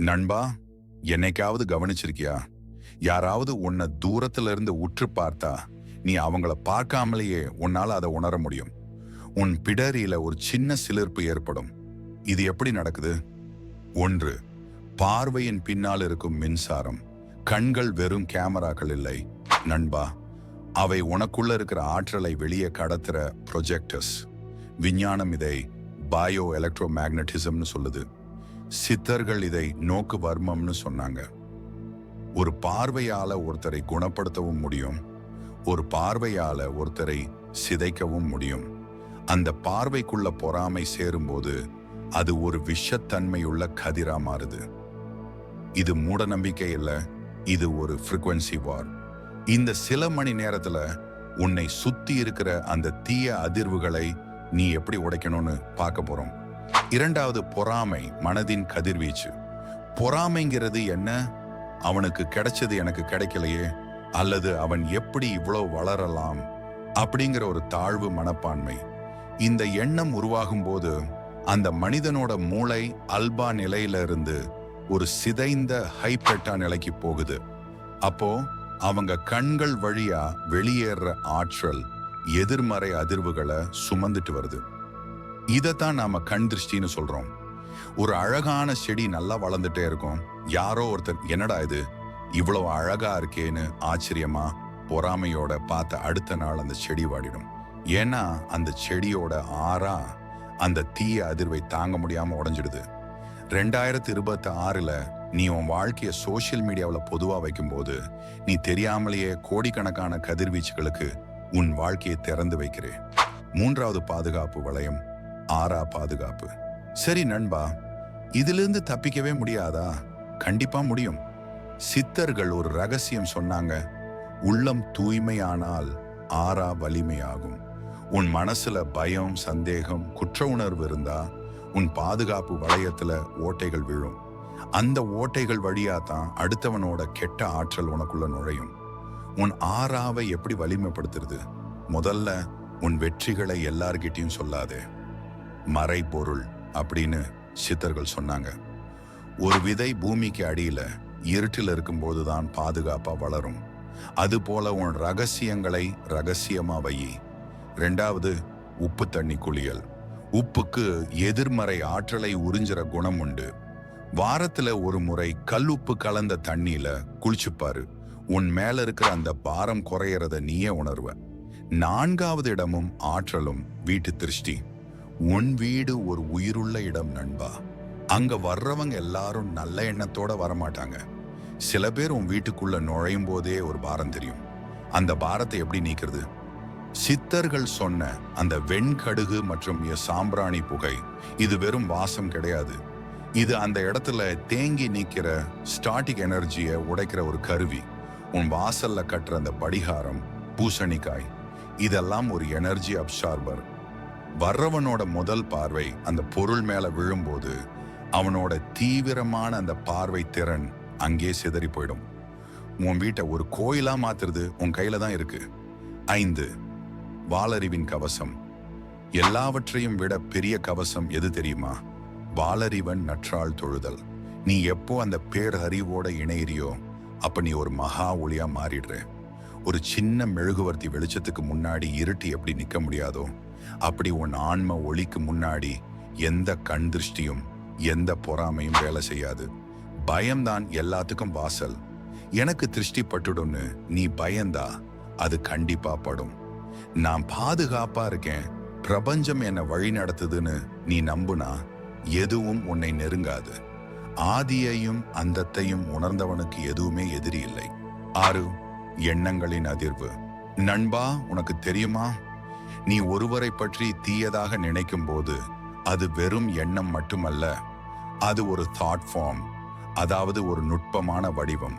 நண்பா என்னைக்காவது கவனிச்சிருக்கியா? யாராவது உன்னை தூரத்துல இருந்து உற்று பார்த்தா நீ அவங்கள பார்க்காமலேயே உன்னால அதை உணர முடியும். உன் பிடரியில ஒரு சின்ன சிலிர்ப்பு ஏற்படும். இது எப்படி நடக்குது? ஒன்று பார்வையின் பின்னால் இருக்கும் மின்சாரம். கண்கள் வெறும் கேமராக்கள் இல்லை. நண்பா அவை உனக்குள்ள இருக்கிற ஆற்றலை வெளியே கடத்துற ப்ரொஜெக்டர்ஸ் விஞ்ஞானம் இதை பயோ எலக்ட்ரோ மேக்னட்டிசம்னு சொல்லுது. சித்தர்கள் இதை நோக்கு வர்மம்னு சொன்னாங்க. ஒரு பார்வையால ஒருத்தரை குணப்படுத்தவும் முடியும். ஒரு பார்வையால ஒருத்தரை சிதைக்கவும் முடியும். அந்த பார்வைக்குள்ள பொறாமை சேரும்போது அது ஒரு விஷத்தன்மையுள்ள கதிரா மாறுது. இது மூட நம்பிக்கை இல்ல இது ஒரு ஃப்ரீக்வன்சி வார் இந்த சில மணி நேரத்துல உன்னை சுத்தி இருக்கிற அந்த தீய அதிர்வுகளை நீ எப்படி உடைக்கணும்னு பார்க்க போறோம். இரண்டாவது பொறாமை மனதின் கதிர்வீச்சு. பொறாமைங்கிறது என்ன? அவனுக்கு கிடைச்சது எனக்கு கிடைக்கலையே. அல்லது அவன் எப்படி இவ்வளோ வளரலாம்? அப்படிங்கிற ஒரு தாழ்வு மனப்பான்மை. இந்த எண்ணம் உருவாகும் போது அந்த மனிதனோட மூளை அல்பா நிலையில இருந்து ஒரு சிதைந்த ஹைபெட்டா நிலைக்கு போகுது. அப்போ அவங்க கண்கள் வழியா வெளியேற ஆற்றல் எதிர்மறை அதிர்வுகளை சுமந்துட்டு வருது. இதைத்தான் நாம கண் திருஷ்டின்னு சொல்றோம். ஒரு அழகான செடி நல்லா வளர்ந்துட்டே இருக்கும். யாரோ ஒருத்தர் என்னடா இது? இவ்வளவு அழகா இருக்கேன்னு ஆச்சரியமா? பொறாமையோட பார்த்த அடுத்த நாள் அந்த செடி வாடிடும். ஏன்னா அந்த செடியோட ஆறா அந்த தீய அதிர்வை தாங்க முடியாம உடஞ்சிடுது. ரெண்டாயிரத்தி இருபத்தி ஆறுல நீ உன் வாழ்க்கைய சோஷியல் மீடியாவில் பொதுவாக வைக்கும்போது நீ தெரியாமலேயே கோடிக்கணக்கான கதிர்வீச்சுகளுக்கு உன் வாழ்க்கையை திறந்து வைக்கிறேன். மூன்றாவது பாதுகாப்பு வளையம் ஆறா பாதுகாப்பு. சரி நண்பா இதிலிருந்து தப்பிக்கவே முடியாதா? கண்டிப்பா முடியும். சித்தர்கள் ஒரு ரகசியம் சொன்னாங்க உள்ளம் தூய்மையானால் ஆறா வலிமையாகும். உன் மனசுல பயம் சந்தேகம் குற்ற உணர்வு இருந்தா உன் பாதுகாப்பு வளையத்துல ஓட்டைகள் விழும். அந்த ஓட்டைகள் வழியா தான் அடுத்தவனோட கெட்ட ஆற்றல் உனக்குள்ள நுழையும். உன் ஆறாவை எப்படி வலிமைப்படுத்துறது? முதல்ல உன் வெற்றிகளை எல்லார்கிட்டையும் சொல்லாதே. மறைபொருள் அப்படின்னு சித்தர்கள் சொன்னாங்க. ஒரு விதை பூமிக்கு அடியில் இருட்டில் இருக்கும்போது தான் பாதுகாப்பாக வளரும். அதுபோல உன் ரகசியங்களை ரகசியமாக வை ரெண்டாவது உப்பு தண்ணி குளியல். உப்புக்கு எதிர்மறை ஆற்றலை உறிஞ்சுற குணம் உண்டு. வாரத்துல ஒரு முறை கல்லுப்பு கலந்த தண்ணியில குளிச்சுப்பாரு. உன் மேல இருக்கிற அந்த பாரம் குறையறத நீயே உணர்வ. நான்காவது இடமும் ஆற்றலும் வீட்டு திருஷ்டி. உன் வீடு ஒரு உயிருள்ள இடம் நண்பா. அங்க வர்றவங்க எல்லாரும் நல்ல எண்ணத்தோட வரமாட்டாங்க. சில பேர் உன் வீட்டுக்குள்ள நுழையும் போதே ஒரு பாரம் தெரியும். அந்த பாரத்தை எப்படி நீக்கிறது? சித்தர்கள் சொன்ன அந்த வெண்கடுகு மற்றும் சாம்பிராணி புகை இது வெறும் வாசம் கிடையாது. இது அந்த இடத்துல தேங்கி நீக்கிற ஸ்டாட்டிக் எனர்ஜியை உடைக்கிற ஒரு கருவி. உன் வாசல்ல கட்டுற அந்த படிகாரம் பூசணிக்காய் இதெல்லாம் ஒரு எனர்ஜி அப்சார்பர் வர்றவனோட முதல் பார்வை அந்த பொருள் மேல விழும்போது அவனோட தீவிரமான அந்த பார்வை திறன் அங்கே சிதறி போயிடும். உன் வீட்டை ஒரு கோயிலா மாத்துறது உன் கையில தான் இருக்கு. ஐந்து வாளறிவின் கவசம். எல்லாவற்றையும் விட பெரிய கவசம் எது தெரியுமா? வாலறிவன் நற்றாள் தொழுதல். நீ எப்போ அந்த பேரறிவோட இணையிறியோ அப்ப நீ ஒரு மகா ஒளியா மாறிடுற. ஒரு சின்ன மெழுகுவர்த்தி வெளிச்சத்துக்கு முன்னாடி இருட்டு எப்படி நிக்க முடியாதோ அப்படி உன் ஆன்ம ஒளிக்கு முன்னாடி எந்த கண் திருஷ்டியும் எந்த பொறாமையும் வேலை செய்யாது. பயம்தான் எல்லாத்துக்கும் வாசல். எனக்கு திருஷ்டி பட்டுடும்னு நீ பயந்தா அது கண்டிப்பா படும். நான் பாதுகாப்பா இருக்கேன். பிரபஞ்சம் என்னை வழி நடத்துதுன்னு நீ நம்புனா எதுவும் உன்னை நெருங்காது. ஆதியையும் அந்தத்தையும் உணர்ந்தவனுக்கு எதுவுமே எதிரி இல்லை. ஆறு எண்ணங்களின் அதிர்வு. நண்பா உனக்கு தெரியுமா? நீ ஒருவரை பற்றி தீயதாக நினைக்கும் போது அது வெறும் எண்ணம் மட்டுமல்ல அது ஒரு தாட் ஃபார்ம் அதாவது ஒரு நுட்பமான வடிவம்.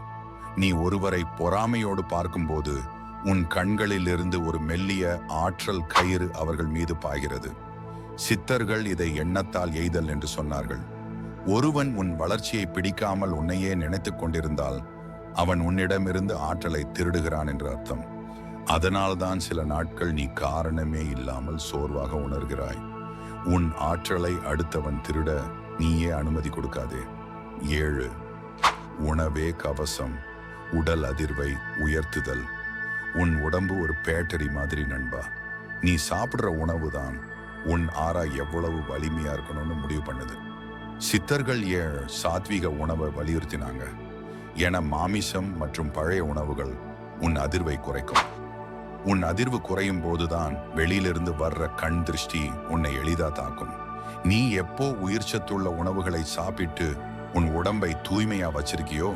நீ ஒருவரை பொறாமையோடு பார்க்கும்போது உன் கண்களிலிருந்து ஒரு மெல்லிய ஆற்றல் கயிறு அவர்கள் மீது பாய்கிறது. சித்தர்கள் இதை எண்ணத்தால் எய்தல் என்று சொன்னார்கள். ஒருவன் உன் வளர்ச்சியை பிடிக்காமல் உன்னையே நினைத்துக் கொண்டிருந்தால் அவன் உன்னிடமிருந்து ஆற்றலை திருடுகிறான் என்று அர்த்தம். அதனால்தான் சில நாட்கள் நீ காரணமே இல்லாமல் சோர்வாக உணர்கிறாய். உன் ஆற்றலை அடுத்தவன் திருட நீயே அனுமதி கொடுக்காதே. ஏழு உணவே கவசம் உடல் அதிர்வை உயர்த்துதல். உன் உடம்பு ஒரு பேட்டரி மாதிரி நண்பா. நீ சாப்பிடுற உணவு தான் உன் ஆறா எவ்வளவு வலிமையா இருக்கணும்னு முடிவு பண்ணுது. சித்தர்கள் ஏன் சாத்வீக உணவை வலியுறுத்தினாங்க? என மாமிசம் மற்றும் பழைய உணவுகள் உன் அதிர்வை குறைக்கும். உன் அதிர்வு குறையும் போதுதான் வெளியிலிருந்து வர்ற கண் திருஷ்டி உன்னை எளிதா தாக்கும். நீ எப்போ உயிர் சத்துள்ள உணவுகளை சாப்பிட்டு உன் உடம்பை தூய்மையா வச்சிருக்கியோ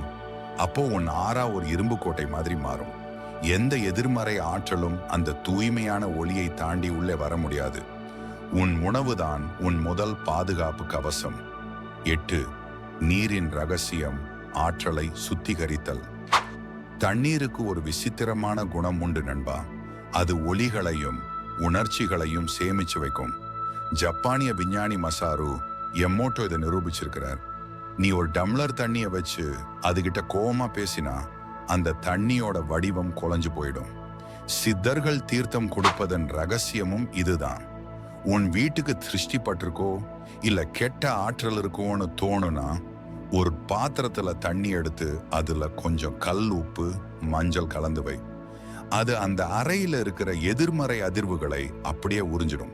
அப்போ உன் ஆறா ஒரு இரும்பு கோட்டை மாதிரி மாறும். எந்த எதிர்மறை ஆற்றலும் அந்த தூய்மையான ஒளியை தாண்டி உள்ளே வர முடியாது. உன் உணவுதான் உன் முதல் பாதுகாப்பு கவசம். எட்டு நீரின் ரகசியம் ஆற்றலை சுத்திகரித்தல். தண்ணீருக்கு ஒரு விசித்திரமான குணம் உண்டு நண்பா. அது ஒளிகளையும் உணர்ச்சிகளையும் சேமிச்சு வைக்கும். ஜப்பானிய விஞ்ஞானி மசாரு எம்மோட்டோ இதை நிரூபிச்சிருக்கிறார். நீ ஒரு டம்ளர் தண்ணியை வச்சு அதுகிட்ட கோவமா பேசினா அந்த தண்ணியோட வடிவம் குலைஞ்சு போயிடும். சித்தர்கள் தீர்த்தம் கொடுப்பதன் ரகசியமும் இதுதான். உன் வீட்டுக்கு திருஷ்டி பட்டிருக்கோ இல்ல கெட்ட ஆற்றல் இருக்கோன்னு தோணுனா ஒரு பாத்திரத்துல தண்ணி எடுத்து அதுல கொஞ்சம் கல் உப்பு மஞ்சள் கலந்து வை. அது அந்த அறையில் இருக்கிற எதிர்மறை அதிர்வுகளை அப்படியே உறிஞ்சிடும்.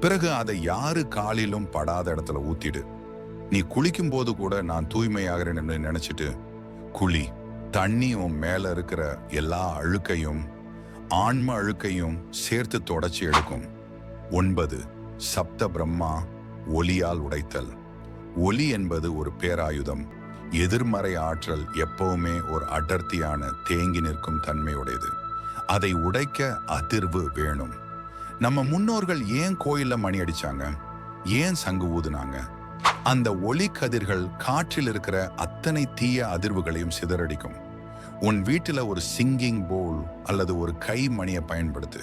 பிறகு அதை யாரு காலிலும் படாத இடத்துல ஊத்திடு. நீ குளிக்கும் போது கூட நான் தூய்மையாகிறேன்னு நினைச்சிட்டு குழி தண்ணி உன் மேல இருக்கிற எல்லா அழுக்கையும் ஆன்ம அழுக்கையும் சேர்த்து தொடச்சி எடுக்கும். ஒன்பது சப்த பிரம்மா ஒலியால் உடைத்தல். ஒலி என்பது ஒரு பேராயுதம். எதிர்மறை ஆற்றல் எப்பவுமே ஒரு அடர்த்தியான தேங்கி நிற்கும் தன்மையுடையது. அதை உடைக்க அதிர்வு வேணும். நம்ம முன்னோர்கள் ஏன் கோயிலில் மணி அடிச்சாங்க? ஏன் சங்கு ஊதுனாங்க? அந்த ஒளி கதிர்கள் காற்றில் இருக்கிற அத்தனை தீய அதிர்வுகளையும் சிதறடிக்கும். உன் வீட்டில் ஒரு சிங்கிங் போல் அல்லது ஒரு கை மணியை பயன்படுத்து.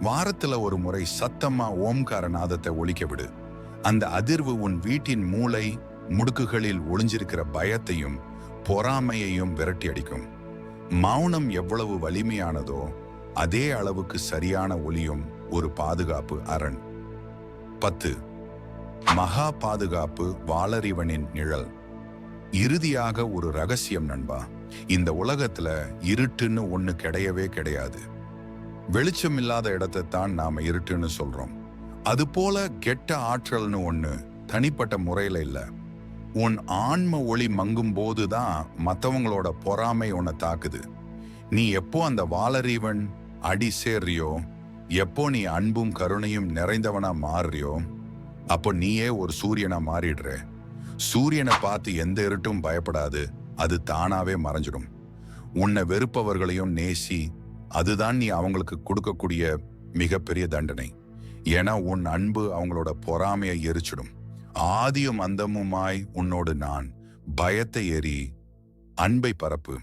வாரத்தில் ஒரு முறை சத்தமா ஓம்கார நாதத்தை ஒழிக்க விடு. அந்த அதிர்வு உன் வீட்டின் மூளை முடுக்குகளில் ஒளிஞ்சிருக்கிற பயத்தையும் பொறாமையையும் விரட்டி அடிக்கும் மௌனம் எவ்வளவு வலிமையானதோ அதே அளவுக்கு சரியான ஒளியும் ஒரு பாதுகாப்பு அரண். பத்து. மகா பாதுகாப்பு வாளறிவனின் நிழல். இறுதியாக ஒரு ரகசியம் நண்பா. இந்த உலகத்துல இருட்டுன்னு ஒண்ணு கிடையவே கிடையாது. வெளிச்சம் இல்லாத இடத்தை தான் நாம இருட்டுன்னு சொல்றோம். அது போல கெட்ட ஆற்றல்னு ஒண்ணு தனிப்பட்ட முறையில இல்லை. உன் ஆன்ம ஒளி மங்கும் போதுதான் மற்றவங்களோட பொறாமை உன்னை தாக்குது. நீ எப்போ அந்த வாளறிவன் அடி சேர்றியோ எப்போ நீ அன்பும் கருணையும் நிறைந்தவனா மாறுறியோ அப்போ நீயே ஒரு சூரியனா மாறிடுற. சூரியனை பார்த்து எந்த இருட்டும் பயப்படாது அது தானாவே மறைஞ்சிடும். உன்னை வெறுப்பவர்களையும் நேசி அதுதான் நீ அவங்களுக்கு கொடுக்கக்கூடிய மிகப்பெரிய தண்டனை. ஏன்னா உன் அன்பு அவங்களோட பொறாமையை எரிச்சிடும். ஆதியும் அந்தமுமாய் உன்னோடு நான் பயத்தை ஏறி அன்பை பரப்பு.